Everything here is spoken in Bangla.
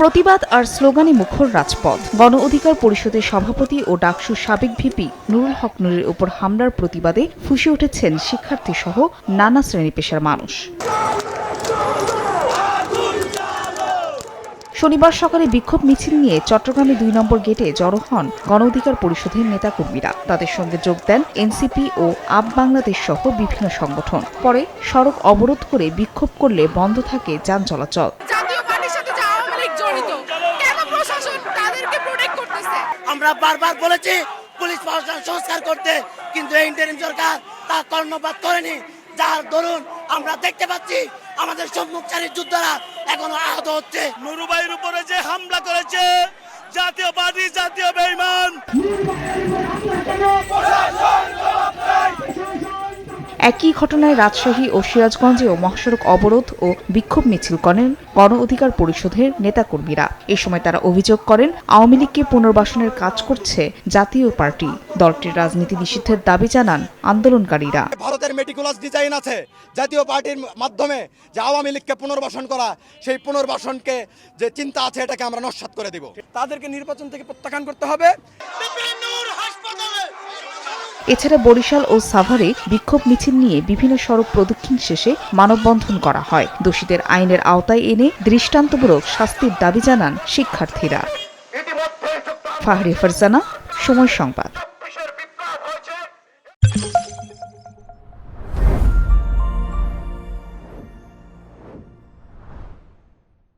প্রতিবাদ আর স্লোগানে মুখর রাজপথ। গণ অধিকার পরিষদের সভাপতি ও ডাকসু সাবেক ভিপি নুরুল হক নুরের উপর হামলার প্রতিবাদে ফুসে উঠেছেন শিক্ষার্থী সহ নানা শ্রেণি পেশার মানুষ। শনিবার সকালে বিক্ষোভ মিছিল নিয়ে চট্টগ্রামে দুই নম্বর গেটে জড়ো হন গণ অধিকার পরিষদের নেতাকর্মীরা। তাদের সঙ্গে যোগ দেন এনসিপি ও আপ বাংলাদেশ সহ বিভিন্ন সংগঠন। পরে সড়ক অবরোধ করে বিক্ষোভ করলে বন্ধ থাকে যান চলাচল। জাতীয় পার্টির সাথে যে আওয়ামী লীগ জড়িত কেন প্রশাসন তাদেরকে প্রোটেক্ট করতেছে? আমরা বারবার বলেছি পুলিশ প্রশাসন সংস্কার করতে কিন্তু এই ইন্টারিম সরকার তা কর্ণপাত করেনি। যার দরুন আমরা দেখতে পাচ্ছি আমাদের সম্মুখচারী যোদ্ধারা এখনও আহত হচ্ছে। নুরুবাইয়ের উপরে যে হামলা করেছে জাতীয় পার্টি জাতীয় একই ঘটনায় রাজশাহী ও সিরাজগঞ্জেও মহাসড়ক অবরোধ ও বিক্ষোভ মিছিল করেন গণ অধিকার পরিষদের নেতাকর্মীরা। এ সময় তারা অভিযোগ করেন আওয়ামী লীগকে পুনর্বাসনের কাজ করছে জাতীয় পার্টি। দলটির রাজনীতি নিষিদ্ধের দাবি জানান আন্দোলনকারীরা। ভারতের মেটিকুলাস ডিজাইন আছে। জাতীয় পার্টির মাধ্যমে যে আওয়ামী লীগকে পুনর্বাসন করা সেই পুনর্বাসনকে যে চিন্তা আছে এটাকে আমরা নস্বাত করে দিব। তাদেরকে নির্বাচন থেকে প্রত্যাখ্যান করতে হবে। এছাড়া বরিশাল ও সাভারে বিক্ষোভ মিছিল নিয়ে বিভিন্ন সড়ক প্রদক্ষিণ শেষে মানববন্ধন করা হয়। দোষীদের আইনের আওতায় এনে দৃষ্টান্তমূলক শাস্তির দাবি জানান শিক্ষার্থীরা। ফাহরি ফারজানা সময় সংবাদ।